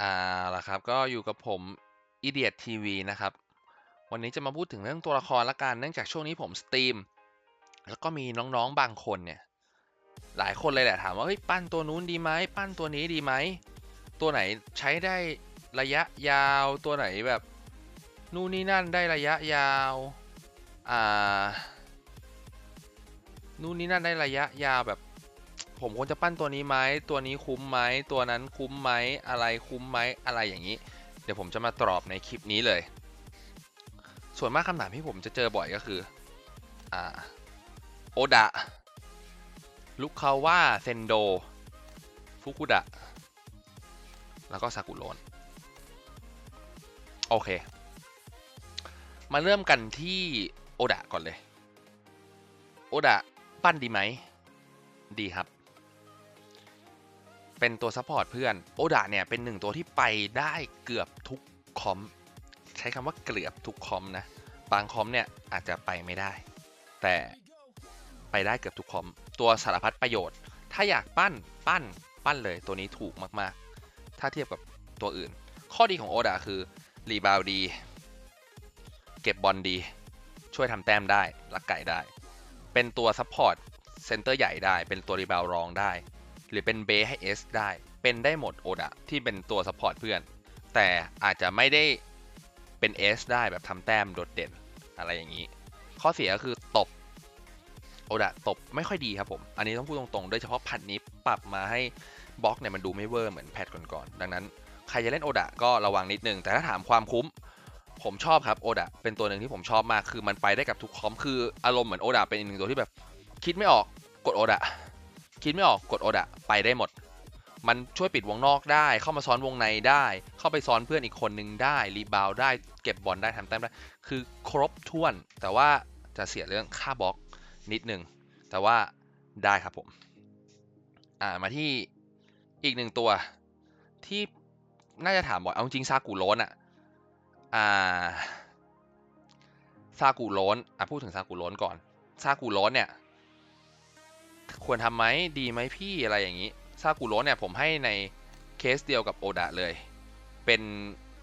อ่าล่ะครับก็อยู่กับผม Idiot TV นะครับ วันนี้จะมาพูดถึงเรื่องตัวละครละกันเนื่องจากช่วงนี้ผมสตรีม แล้วก็มีน้องๆบางคนเนี่ย หลายคนเลยแหละถามว่าเฮ้ยปั้นตัวนู้นดีไหมปั้นตัวนี้ดีไหม ตัวไหนใช้ได้ระยะยาวตัวไหนแบบนู่นนี่นั่นได้ระยะยาวอ่านู่นนี่นั่นได้ระยะยาวแบบ ผมควรจะปั้นตัวนี้ไหมตัวนี้คุ้มไหมตัวนั้นคุ้มไหมอะไรคุ้มไหมอะไรอย่างนี้ เดี๋ยวผมจะมาตอบในคลิปนี้เลย ส่วนมากคำถามที่ผมจะเจอบ่อยก็คืออ่าโอดะลุคาว่าเซนโดฟุกุดะแล้วก็ซากุโรนโอเค มาเริ่มกันที่โอดะก่อนเลย โอดะปั้นดีไหม ดีครับ เป็นตัวซัพพอร์ตเพื่อนโอดะเนี่ยเป็นหนึ่งตัวที่ไปได้เกือบทุกคอม ใช้คำว่าเกือบทุกคอมนะ บางคอมเนี่ยอาจจะไปไม่ได้ แต่ไปได้เกือบทุกคอม ตัวสารพัดประโยชน์ ถ้าอยากปั้นปั้นปั้นเลยตัวนี้ถูกมากๆ ถ้าเทียบกับตัวอื่น ข้อดีของโอดะคือรีบาวดี เก็บบอลดี ช่วยทำแต้มได้ลักไก่ได้ เป็นตัวซัพพอร์ตเซนเตอร์ใหญ่ได้ เป็นตัวรีบาวรองได้ หรือเป็นเบให้ S ได้ เป็นได้หมดโอดะที่เป็นตัวซัพพอร์ตเพื่อน แต่อาจจะไม่ได้เป็น S ได้แบบทำแต้มโดดเด่นอะไรอย่างนี้ ข้อเสียก็คือตบโอดะตบไม่ค่อยดีครับผม อันนี้ต้องพูดตรงๆ โดยเฉพาะพัดนี้ปรับมาให้บล็อกเนี่ยมันดูไม่เวอร์เหมือนแพทก่อนๆ ดังนั้นใครจะเล่นโอดะก็ระวังนิดนึง แต่ถ้าถามความคุ้ม ผมชอบครับโอดะเป็นตัวหนึ่งที่ผมชอบมาก คือมันไปได้กับทุกคอม คืออารมณ์เหมือนโอดะเป็นอีกหนึ่งตัวที่แบบ คิดไม่ออกกดโอดะ คิดไม่ออกกดโอดะไปได้หมด มันช่วยปิดวงนอกได้ เข้ามาซ้อนวงในได้ เข้าไปซ้อนเพื่อนอีกคนนึงได้รีบาวได้เก็บบอลได้ทำแต้มได้คือครบถ้วน แต่ว่าจะเสียเรื่องค่าบล็อกนิดนึง แต่ว่าได้ครับผม อ่ามาที่อีกหนึ่งตัวที่น่าจะถามบ่อยเอาจริงซากุโรนอะอ่าซากุโรนอะพูดถึงซากุโรนก่อนซากุโรนเนี่ย ควรทำไหมดีไหมพี่อะไรอย่างนี้ซากุโรเนี่ยผมให้ในเคสเดียวกับโอดะเลย เป็น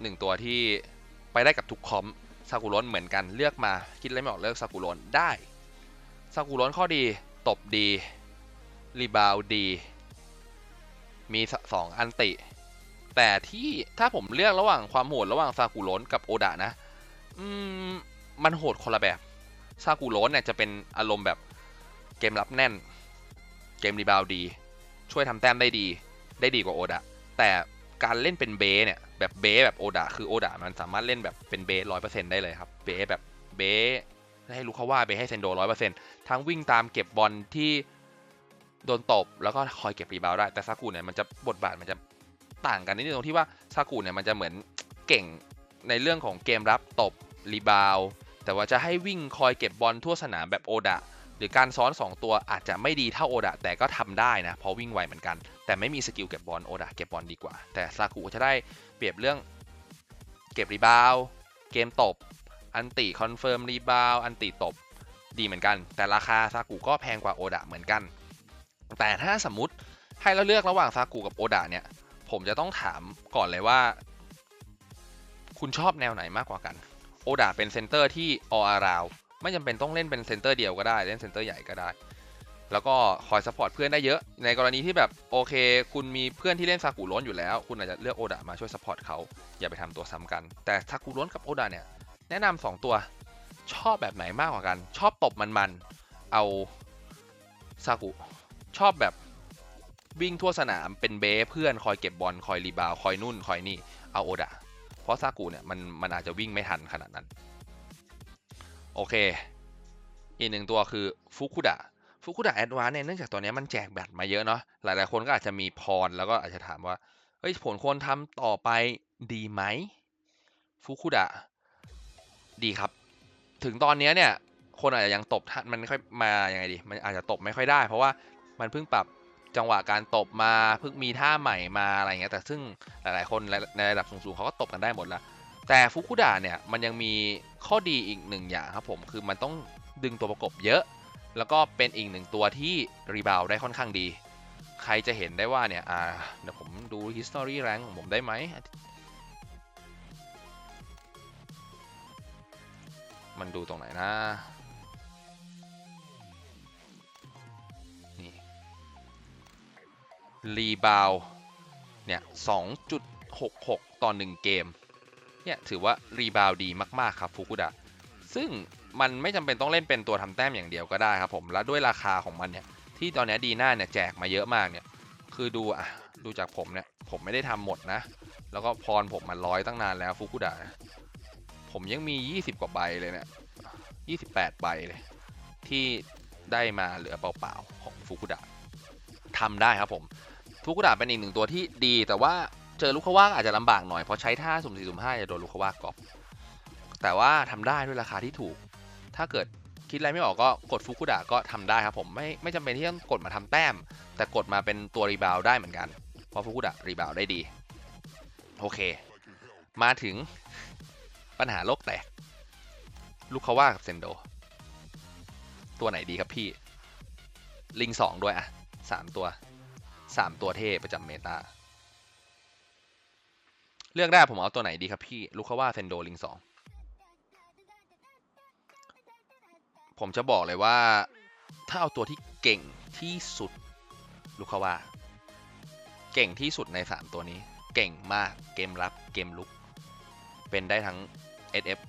หนึ่งตัวที่ไปได้กับทุกคอมซากุโรนเหมือนกันเลือกมาคิดอะไรไม่ออกเลือกซากุโรนได้ซากุโรนข้อดีตบดีรีบาวดี มีสองอันติ แต่ที่ถ้าผมเลือกระหว่างความโหดระหว่างซากุโรนกับโอดะนะอืมมันโหดคนละแบบซากุโรนเนี่ยจะเป็นอารมณ์แบบเกมรับแน่น กมรีบาวดี ช่วยทำแต้มได้ดี ได้ดีกว่าโอดะ แต่การเล่นเป็นเบสเนี่ย แบบเบสแบบโอดะ คือโอดะมันสามารถเล่นแบบเป็นเบสร้อยเปอร์เซ็นต์ได้เลยครับ เบสแบบเบสให้รู้เขาว่าเบสให้เซนโดร้อยเปอร์เซ็นต์ทั้งวิ่งตามเก็บบอลที่โดนตบ แล้วก็คอยเก็บรีบาวได้ แต่ซากุเนี่ยมันจะบทบาทมันจะต่างกันนิดนึงตรงที่ว่าซากุเนี่ยมันจะเหมือนเก่งในเรื่องของเกมรับตบรีบาวแต่ว่าจะให้วิ่งคอยเก็บบอลทั่วสนามแบบโอดะ หรือการซ้อน 2 ตัวอาจจะไม่ดีเท่าโอดะแต่ก็ทำได้นะ เพราะวิ่งไวเหมือนกัน แต่ไม่มีสกิลเก็บบอลโอดะเก็บบอลดีกว่า แต่ซากุจะได้เปรียบเรื่องเก็บรีบาวเกมตบ อันติคอนเฟิร์มรีบาวอันติตบดีเหมือนกัน แต่ราคาซากุก็แพงกว่าโอดะเหมือนกัน แต่ถ้าสมมติให้เราเลือกระหว่างซากุกับโอดะเนี่ย ผมจะต้องถามก่อนเลยว่า คุณชอบแนวไหนมากกว่ากัน โอดะเป็นเซนเตอร์ที่ออาราว ไม่จำเป็นต้องเล่นเป็นเซนเตอร์เดียวก็ได้เล่นเซนเตอร์ใหญ่ก็ได้ แล้วก็คอยซัพพอร์ตเพื่อนได้เยอะ ในกรณีที่แบบโอเค คุณมีเพื่อนที่เล่นซากุล้นอยู่แล้ว คุณอาจจะเลือกโอดะมาช่วยซัพพอร์ตเขาอย่าไปทำตัวซ้ำกัน แต่ซากุล้นกับโอดะเนี่ยแนะนำ2ตัวชอบแบบไหนมากกว่ากัน ชอบตบมันๆเอาซากุชอบแบบวิ่งทั่วสนามเป็นเบสเพื่อนคอยเก็บบอลคอยรีบาวคอยนุ่นคอยนี่เอาโอดะเพราะซากุเนี่ยมันมันอาจจะวิ่งไม่ทันขนาดนั้น โอเค อีกหนึ่งตัวคือฟุกุดะฟุกุดะแอดวานเนี่ยเนื่องจากตัวนี้มันแจกแบตมาเยอะเนาะหลายๆคนก็อาจจะมีพรแล้วก็อาจจะถามว่าเฮ้ยผลควรทำต่อไปดีไหมฟุกุดะดีครับ ถึงตอนนี้เนี่ย คนอาจจะยังตบมันไม่ค่อยมาอย่างไงดี มันอาจจะตบไม่ค่อยได้ เพราะว่ามันเพิ่งปรับจังหวะการตบมาเพิ่งมีท่าใหม่มาอะไรเงี้ยแต่ซึ่งหลายๆคนในระดับสูงๆเขาก็ตบกันได้หมดละ แต่ฟุกุดะเนี่ยมันยังมีข้อดีอีกหนึ่งอย่างครับผมคือมันต้องดึงตัวประกบเยอะ แล้วก็เป็นอีกหนึ่งตัวที่รีบาวได้ค่อนข้างดี ใครจะเห็นได้ว่าเนี่ยอ่าเดี๋ยวผมดู history rank ของผมได้ไหมมันดูตรงไหนนะนี่รีบาวเนี่ย2.66 ต่อ 1 เกม เนี่ยถือว่ารีบาวดีมากๆครับฟุกุดะซึ่งมันไม่จำเป็นต้องเล่นเป็นตัวทำแต้มอย่างเดียวก็ได้ครับผม แล้วด้วยราคาของมันเนี่ย ที่ตอนนี้ดีน่าเนี่ยแจกมาเยอะมากเนี่ย คือดูอะดูจากผมเนี่ย ผมไม่ได้ทำหมดนะ แล้วก็พรผมมันร้อยตั้งนานแล้วฟุกุดะผมยังมี 20 กว่าใบเลยเนี่ย28 ใบเลย ที่ได้มาเหลือเปล่าๆของฟุกุดะทำได้ครับผมฟุกุดะเป็นอีกหนึ่งตัวที่ดีแต่ว่า เจอลูกคว่าอาจจะลำบากหน่อยเพราะใช้ท่าสุ่มสี่สุ่มห้าจะโดนลูกคว่ากรอบแต่ว่าทำได้ด้วยราคาที่ถูก ถ้าเกิดคิดอะไรไม่ออกก็กดฟุกุดะก็ทำได้ครับผมไม่ไม่จำเป็นที่ต้องกดมาทำแต้ม แต่กดมาเป็นตัวรีบาวได้เหมือนกัน เพราะฟุกุดะรีบาวได้ดี โอเค มาถึงปัญหาโลกแตก ลูกคาว่ากับเซนโด ตัวไหนดีครับพี่ ลิงสองด้วยอะสามตัวสามตัวเทประจำเมตา เลือกได้ผมเอาตัวไหนดีครับพี่ลูกคาว่าเซนโดลิงสองผมจะบอกเลยว่า ถ้าเอาตัวที่เก่งที่สุดลูกคาว่าเก่งที่สุดใน 3 ตัวนี้ เก่งมากเกมรับเกมลุก เป็นได้ทั้ง SF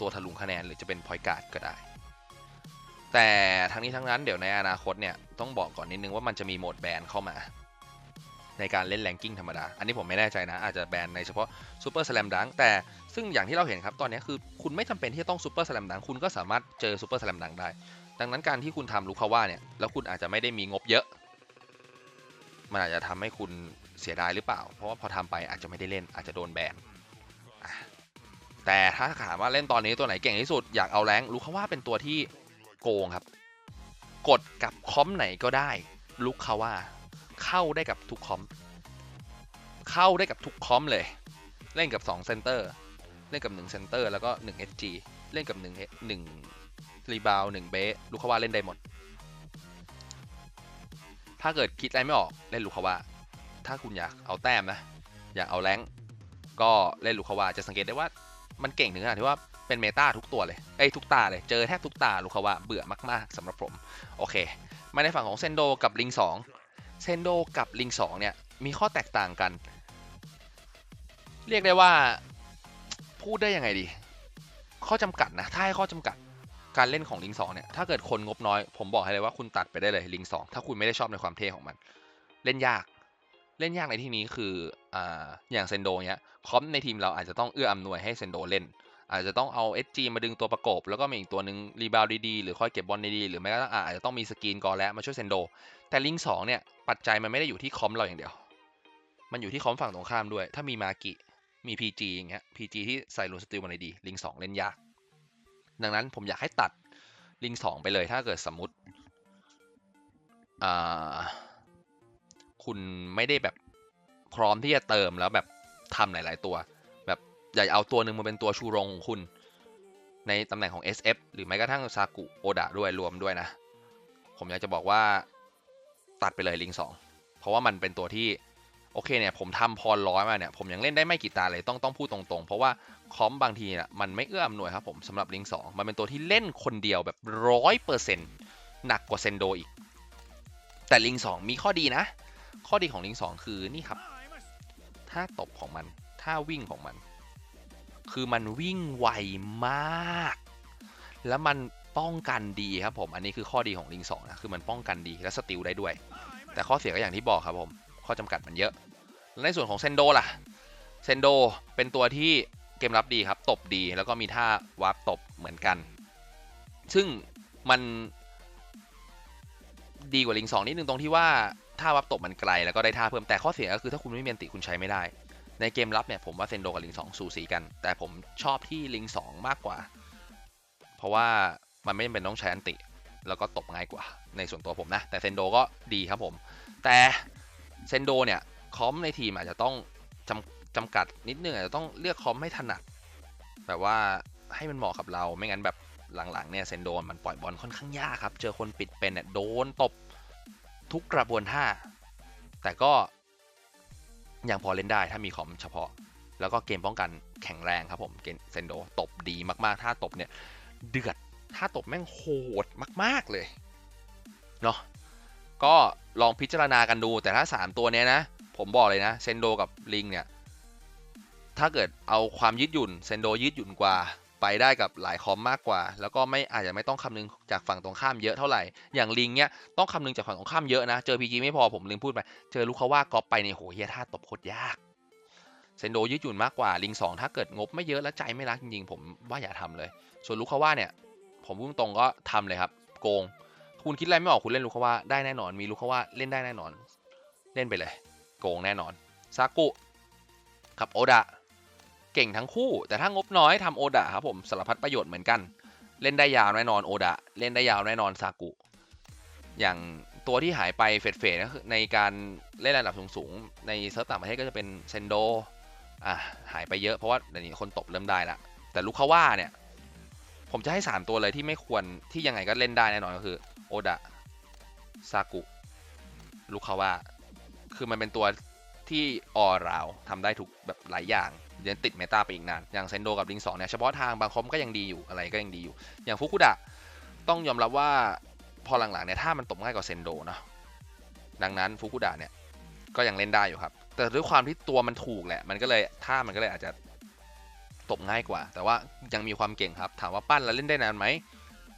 ตัวถลุงคะแนนหรือจะเป็นพอยการ์ดก็ได้ แต่ทั้งนี้ทั้งนั้นเดี๋ยวในอนาคตเนี่ย ต้องบอกก่อนนิดนึงว่ามันจะมีโหมดแบนเข้ามา ในการเล่นแรงกิ้งธรรมดา อันนี้ผมไม่แน่ใจนะ อาจจะแบนในเฉพาะซูเปอร์สแลมดังแต่ซึ่งอย่างที่เราเห็นครับ ตอนนี้คือคุณไม่จำเป็นที่จะต้องซูเปอร์สแลมดังคุณก็สามารถเจอซูเปอร์สแลมดังได้ ดังนั้นการที่คุณทำลูกคาว่าเนี่ย แล้วคุณอาจจะไม่ได้มีงบเยอะ มันอาจจะทำให้คุณเสียดายหรือเปล่า เพราะว่าพอทำไปอาจจะไม่ได้เล่น อาจจะโดนแบนแต่ถ้าถามว่าเล่นตอนนี้ตัวไหนเก่งที่สุด อยากเอาแรงลูกคาว่าเป็นตัวที่โกงครับ กดกับคอมไหนก็ได้ลูกคาว่า เข้าได้กับทุกคอม เข้าได้กับทุกคอมเลย เล่นกับ2เซนเตอร์เล่นกับ1เซนเตอร์แล้วก็1 SG เล่นกับ1 1รีบาว1เบสลูกคาว่าเล่นได้หมด ถ้าเกิดคิดอะไรไม่ออกเล่นลูกคาว่า ถ้าคุณอยากเอาแต้มนะ อยากเอาแรงก็เล่นลูกคาว่าจะสังเกตได้ว่ามันเก่งถึงขนาดที่ว่าเป็นเมตาทุกตัวเลยไอ้ทุกตาเลย เจอแทบทุกตาลูกคาว่าเบื่อมากๆสำหรับผม โอเค มาในฝั่งของเซนโดกับลิง2 เซนโดกับลิง2เนี่ย มีข้อแตกต่างกัน เรียกได้ว่าพูดได้ยังไงดี ข้อจำกัดนะ ถ้าให้ข้อจำกัดการเล่นของลิง2เนี่ย ถ้าเกิดคนงบน้อย ผมบอกให้เลยว่าคุณตัดไปได้เลยลิง2ถ้าคุณไม่ได้ชอบในความเท่ของมัน เล่นยาก เล่นยากในที่นี้คืออ่าอย่างเซนโดเนี้ยคอมในทีมเราอาจจะต้องเอื้ออำนวยให้เซนโดเล่น อาจจะต้องเอา SG มาดึงตัวประกบ แล้วก็มีอีกตัวหนึ่งรีบาวดีๆ หรือคอยเก็บบอลดีๆ หรือแม้กระทั่งอาจจะต้องมีสกรีนกอและมาช่วยเซนโด แต่ลิงสองเนี่ยปัจจัยมันไม่ได้อยู่ที่คอมเราอย่างเดียว มันอยู่ที่คอมฝั่งตรงข้ามด้วย ถ้ามีมากิมี PG อย่างเงี้ย PG ที่ใส่ลูนสติลมาในดี ลิงสองเล่นยาก ดังนั้นผมอยากให้ตัดลิงสองไปเลย ถ้าเกิดสมมติคุณไม่ได้แบบพร้อมที่จะเติมแล้วแบบทำหลาย ๆ ตัว อยาเอาตัวหนึ่งมาเป็นตัวชูโรงของคุณ ในตำแหน่งของ SF หรือแม้กระทั่งซากุโอดะด้วยรวมด้วยนะ ผมอยากจะบอกว่าตัดไปเลยลิงสองเพราะว่ามันเป็นตัวที่โอเคเนี่ยผมทำพรร้อยมาเนี่ยผมยังเล่นได้ไม่กี่ตาเลยต้องต้องพูดตรงๆ เพราะว่าคอมบางทีเนี่ยมันไม่เอื้ออำนวยครับผมสำหรับลิงสองมันเป็นตัวที่เล่นคนเดียวแบบร้อยเปอร์เซ็นต์หนักกว่าเซนโดอีก แต่ลิงสองมีข้อดีนะ ข้อดีของลิงสองคือนี่ครับท่าตบของมันท่าวิ่งของมัน คือมันวิ่งไวมาก แล้วมันป้องกันดีครับผม อันนี้คือข้อดีของลิงสองนะ คือมันป้องกันดีและสติลได้ด้วย แต่ข้อเสียก็อย่างที่บอกครับผม ข้อจำกัดมันเยอะ แล้วในส่วนของเซนโดล่ะ เซนโดเป็นตัวที่เกมรับดีครับ ตบดี แล้วก็มีท่าวาร์ปตบเหมือนกัน ซึ่งมันดีกว่าลิงสองนิดนึงตรงที่ว่าท่าวาร์ปตบมันไกลแล้วก็ได้ท่าเพิ่มแต่ข้อเสียก็คือถ้าคุณไม่มีอันติคุณใช้ไม่ได้ ในเกมรับเนี่ยผมว่าเซนโดกับลิงสองสูสีกัน แต่ผมชอบที่ลิงสองมากกว่า เพราะว่ามันไม่จำเป็นต้องใช้อันติ แล้วก็ตบง่ายกว่า ในส่วนตัวผมนะ แต่เซนโดก็ดีครับผม แต่เซนโดเนี่ยคอมในทีมอาจจะต้องจำจำกัดนิดนึงอาจจะต้องเลือกคอมให้ถนัด แบบว่าให้มันเหมาะกับเราไม่งั้นแบบหลังๆเนี่ยเซนโดมันปล่อยบอลค่อนข้างยากครับ เจอคนปิดเป็นเนี่ยโดนตบทุกกระบวนท่า แต่ก็ ยังพอเล่นได้ถ้ามีคอมเฉพาะ แล้วก็เกมป้องกันแข็งแรงครับผมเกมเซนโดตบดีมากๆ ถ้าตบเนี่ยเดือด ถ้าตบแม่งโหดมาก ๆเลยเนาะก็ลองพิจารณากันดูแต่ถ้า 3 ตัวเนี้ยนะ ผมบอกเลยนะเซนโดกับลิงเนี่ยถ้าเกิดเอาความยืดหยุ่นเซนโดยืดหยุ่นกว่า ไปได้กับหลายคอมมากกว่า แล้วก็ไม่อาจจะไม่ต้องคำนึงจากฝั่งตรงข้ามเยอะเท่าไหร่ อย่างลิงเนี่ยต้องคำนึงจากฝั่งตรงข้ามเยอะนะ เจอพีจีไม่พอผมลืมพูดไป เจอลูกเขาว่ากอปไปในโหเฮียท่าตบโคตรยาก เซนโดยืดหยุ่นมากกว่า ลิงสองถ้าเกิดงบไม่เยอะและใจไม่รักจริงๆผมว่าอย่าทำเลย ส่วนลูกเขาว่าเนี่ย ผมพูดตรงก็ทำเลยครับโกง คุณคิดอะไรไม่ออกคุณเล่นลูกเขาว่าได้แน่นอน มีลูกเขาว่าเล่นได้แน่นอน เล่นไปเลย โกงแน่นอนซากุกับโอดะ เก่งทั้งคู่ แต่ถ้างบน้อยทำโอดะครับผมสารพัดประโยชน์เหมือนกัน เล่นได้ยาวแน่นอนโอดะเล่นได้ยาวแน่นอนซากุ อย่างตัวที่หายไปเฟดเฟดก็คือในการเล่นระดับสูงๆ ในเซิร์ฟต่างประเทศก็จะเป็นเซนโดอะหายไปเยอะเพราะว่าเดี๋ยวนี้คนตบเริ่มได้ละแต่ลูกเขาว่าเนี่ยผมจะให้ 3 ตัวเลยที่ไม่ควรที่ยังไงก็เล่นได้แน่นอนก็คือโอดะซากุลูกเขาว่าคือมันเป็นตัวที่ออราวทำได้ทุกแบบหลายอย่าง ยังติดเมตาไปอีกนาน อย่างเซนโดกับลิงสองเนี่ยเฉพาะทางบางคมก็ยังดีอยู่อะไรก็ยังดีอยู่ อย่างฟุกุดะต้องยอมรับว่าพอหลังๆเนี่ยถ้ามันตบง่ายกว่าเซนโดเนาะดังนั้นฟุกุดะเนี่ยก็ยังเล่นได้อยู่ครับ แต่ด้วยความที่ตัวมันถูกแหละ มันก็เลยถ้ามันก็เลยอาจจะตบง่ายกว่า แต่ว่ายังมีความเก่งครับ ถามว่าปั้นแล้วเล่นได้นานไหม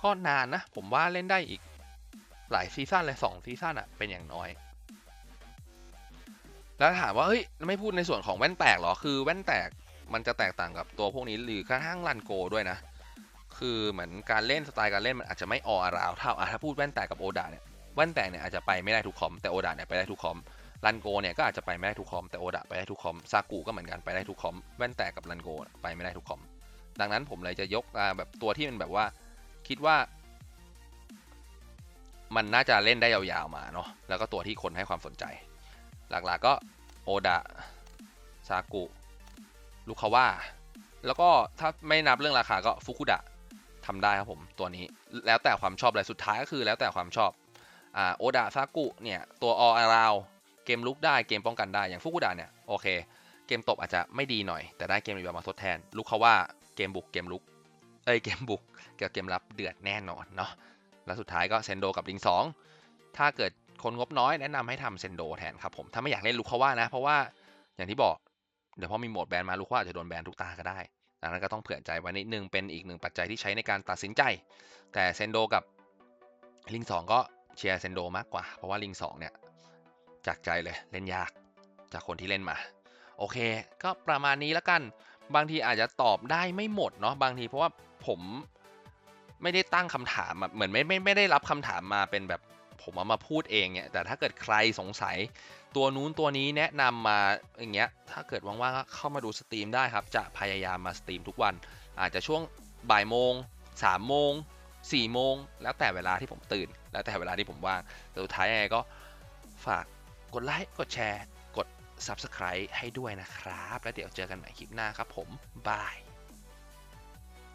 ก็นานนะ ผมว่าเล่นได้อีกหลายซีซั่นเลยสองซีซั่นอะเป็นอย่างน้อย แล้วถามว่าเฮ้ยไม่พูดในส่วนของแว่นแตกเหรอคือแว่นแตกมันจะแตกต่างกับตัวพวกนี้หรือกระทั่งรันโกด้วยนะ คือเหมือนการเล่นสไตล์การเล่นมันอาจจะไม่ออราวเท่าถ้าพูดแว่นแตกกับโอดาเนี่ยแว่นแตกเนี่ยอาจจะไปไม่ได้ทุกคอมแต่โอดาเนี่ยไปได้ทุกคอมรันโกเนี่ยก็อาจจะไปไม่ได้ทุกคอมแต่โอดาไปได้ทุกคอมซากุก็เหมือนกันไปได้ทุกคอมแว่นแตกกับรันโกไปไม่ได้ทุกคอมดังนั้นผมเลยจะยกแบบตัวที่มันแบบว่าคิดว่า มันน่าจะเล่นได้ยาวๆมาเนาะแล้วก็ตัวที่คนให้ความสนใจ หลักๆก็โอดะซากุลูคาว่าแล้วก็ถ้าไม่นับเรื่องราคาก็ฟุกุดะทำได้ครับผมตัวนี้แล้วแต่ความชอบเลยสุดท้ายก็คือแล้วแต่ความชอบอ่าโอดะซากุเนี่ยตัวออาราวเกมลุกได้เกมป้องกันได้อย่างฟุกุดะเนี่ยโอเค เกมตบอาจจะไม่ดีหน่อย แต่ได้เกมรีบาวมาทดแทนลูกเขาว่าเกมบุกเกมลุกเอ้ยเกมบุกกับเกมรับเดือดแน่นอนเนาะแล้วสุดท้ายก็เซนโดกับลิงสองถ้าเกิด คนงบน้อยแนะนำให้ทำเซนโดแทนครับผมถ้าไม่อยากเล่นลูกเขาว่านะ เพราะว่าอย่างที่บอกเดี๋ยวพอมีโหมดแบนมาลูกเขาอาจจะโดนแบนทุกตาก็ได้ดังนั้นก็ต้องเผื่อใจไว้นิดนึงเป็นอีกหนึ่งปัจจัยที่ใช้ในการตัดสินใจ แต่เซนโดกับลิงสองก็เชียร์เซนโดมากกว่า เพราะว่าลิงสองเนี่ยจากใจเลยเล่นยากจากคนที่เล่นมา โอเค ก็ประมาณนี้แล้วกันบางทีอาจจะตอบได้ไม่หมดเนาะบางทีเพราะว่าผมไม่ได้ตั้งคำถามเหมือนไม่ไม่ไม่ได้รับคำถามมาเป็นแบบ ผมเอามาพูดเองเนี่ยแต่ถ้าเกิดใครสงสัย ตัวนู้นตัวนี้แนะนำมาอย่างเงี้ยถ้าเกิดว่างๆก็เข้ามาดูสตรีมได้ครับ จะพยายามมาสตรีมทุกวัน อาจจะช่วงบ่ายโมงสามโมงสี่โมงแล้วแต่เวลาที่ผมตื่น แล้วแต่เวลาที่ผมว่างแต่สุดท้ายยังไงก็ฝากกดไลค์กดแชร์ กด Subscribe ให้ด้วยนะครับ แล้วเดี๋ยวเจอกันใหม่คลิปหน้าครับผมบาย